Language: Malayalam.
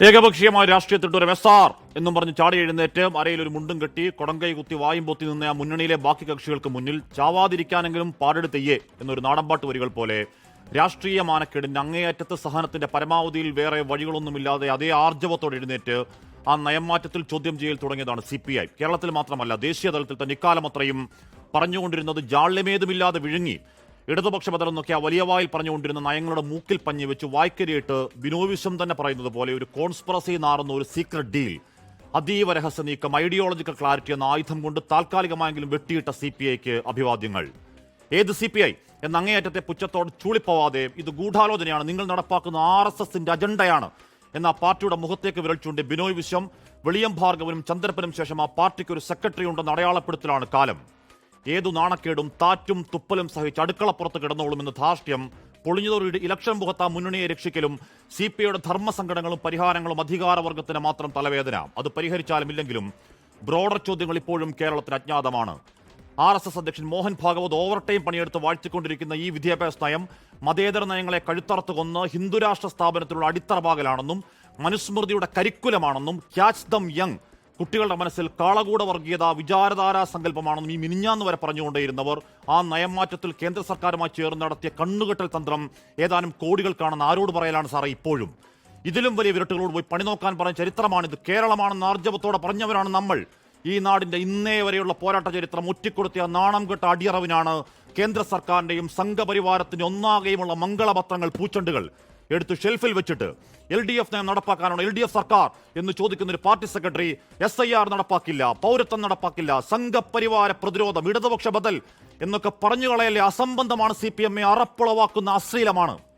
ഏകപക്ഷീയമായ രാഷ്ട്രീയത്തിട്ട് ഒരു എസ് ആർ എന്നും പറഞ്ഞ് ചാടി എഴുന്നേറ്റ് അരയിൽ ഒരു മുണ്ടും കെട്ടി കൊടങ്കൈ കുത്തി വായും പൊത്തി നിന്ന ആ മുന്നണിയിലെ ബാക്കി കക്ഷികൾക്ക് മുന്നിൽ ചാവാതിരിക്കാനെങ്കിലും പാടെടുത്തയ്യേ എന്നൊരു നാടൻപാട്ട് വരികൾ പോലെ രാഷ്ട്രീയ മാനക്കേടിന്റെ അങ്ങേയറ്റത്ത് സഹനത്തിന്റെ പരമാവധിയിൽ വേറെ വഴികളൊന്നുമില്ലാതെ അതേ ആർജവത്തോടെ എഴുന്നേറ്റ് ആ നയംമാറ്റത്തിൽ ചോദ്യം ചെയ്യൽ തുടങ്ങിയതാണ് സി പി ഐ കേരളത്തിൽ മാത്രമല്ല ദേശീയ തലത്തിൽ തന്നെ ഇക്കാലം അത്രയും പറഞ്ഞുകൊണ്ടിരുന്നത് ജാള്യമേതുമില്ലാതെ വിഴുങ്ങി ഇടതുപക്ഷ ബദലെന്നൊക്കെ ആ വലിയ വായിൽ പറഞ്ഞുകൊണ്ടിരുന്ന നയങ്ങളുടെ മൂക്കിൽ പഞ്ഞി വെച്ച് വായ്ക്കരിയിട്ട് വിനോവിശ്വം തന്നെ പറയുന്നത് പോലെ ഒരു കോൺസ്പിറസി നാറുന്ന ഒരു സീക്രട്ട് ഡീൽ. അതീവ രഹസ്യ നീക്കം ഐഡിയോളജിക്കൽ ക്ലാരിറ്റി എന്ന ആയുധം കൊണ്ട് താൽക്കാലികമായെങ്കിലും വെട്ടിയിട്ട സി പി ഐക്ക് അഭിവാദ്യങ്ങൾ. ഏത് സി പി ഐ? എന്ന അങ്ങേയറ്റത്തെ പുച്ഛത്തോട് ചൂളിപ്പോവാതെ ഇത് ഗൂഢാലോചനയാണ്. നിങ്ങൾ നടപ്പാക്കുന്ന ആർ എസ് എസിന്റെ അജണ്ടയാണ്. എന്ന പാർട്ടിയുടെ മുഖത്തേക്ക് വിരൽ ചൂണ്ടി ബിനോയ് വിശ്വം വെളിയം ഭാർഗവനും ചന്ദ്രപ്പനും ശേഷം ആ പാർട്ടിക്ക് ഒരു സെക്രട്ടറി ഉണ്ടെന്ന് അടയാളപ്പെടുത്തലാണ് കാലം. ഏതു നാണക്കേടും താറ്റും തുപ്പലും സഹിച്ച് അടുക്കളപ്പുറത്ത് കിടന്നോളുമെന്ന് ധാർഷ്ട്യം. പൊളിഞ്ഞതോറിയുടെ ഇലക്ഷൻ മുഖത്ത മുന്നണിയെ രക്ഷിക്കലും സി പി ഐയുടെ ധർമ്മസങ്കടങ്ങളും പരിഹാരങ്ങളും അധികാരവർഗത്തിന് മാത്രം തലവേദന. അത് പരിഹരിച്ചാലും ഇല്ലെങ്കിലും ബ്രോഡർ ചോദ്യങ്ങൾ ഇപ്പോഴും കേരളത്തിന് അജ്ഞാതമാണ്. ആർ എസ് എസ് അധ്യക്ഷൻ മോഹൻ ഭാഗവത് ഓവർ ടൈം പണിയെടുത്ത് വാഴ്ത്തിക്കൊണ്ടിരിക്കുന്ന ഈ വിദ്യാഭ്യാസ നയം മതേതര നയങ്ങളെ കഴുത്തറത്ത് കൊന്ന് ഹിന്ദുരാഷ്ട്ര സ്ഥാപനത്തിലുള്ള അടിത്തറ ഭാഗലാണെന്നും മനുസ്മൃതിയുടെ കരിക്കുലമാണെന്നും ക്യാച്ച് ദം യങ് കുട്ടികളുടെ മനസ്സിൽ കാളകൂട വർഗീയത വിചാരധാരാ സങ്കല്പമാണെന്നും ഈ മിനിഞ്ഞാന്ന് വരെ പറഞ്ഞുകൊണ്ടേയിരുന്നവർ ആ നയംമാറ്റത്തിൽ കേന്ദ്ര സർക്കാരുമായി ചേർന്ന് നടത്തിയ കണ്ണുകെട്ടൽ തന്ത്രം ഏതാനും കോടികൾക്കാണെന്ന് ആരോട് പറയലാണ് സാറേ ഇപ്പോഴും? ഇതിലും വലിയ വിരട്ടുകളോട് പോയി പണി നോക്കാൻ പറഞ്ഞ ചരിത്രമാണിത്. കേരളമാണെന്ന് ആർജവത്തോടെ പറഞ്ഞവരാണ് നമ്മൾ. ഈ നാടിന്റെ ഇന്നേ വരെയുള്ള പോരാട്ട ചരിത്രം ഒറ്റിക്കൊടുത്തിയ നാണം കെട്ട അടിയറവിനാണ് കേന്ദ്ര സർക്കാരിന്റെയും സംഘപരിവാരത്തിന്റെ ഒന്നാകെയുമുള്ള മംഗളപത്രങ്ങൾ പൂച്ചണ്ടുകൾ. എടുത്ത് ഷെൽഫിൽ വെച്ചിട്ട് എൽ ഡി എഫ് നയം നടപ്പാക്കാനാണ് എൽ ഡി എഫ് സർക്കാർ എന്ന് ചോദിക്കുന്ന ഒരു party secretary S I R നടപ്പാക്കില്ല പൗരത്വം നടപ്പാക്കില്ല സംഘപരിവാര പ്രതിരോധം ഇടതുപക്ഷ ബദൽ എന്നൊക്കെ പറഞ്ഞു കളയല്ലേ അസംബന്ധമാണ് സി പി എമ്മെ അറപ്പുളവാക്കുന്ന അശ്ലീലമാണ്.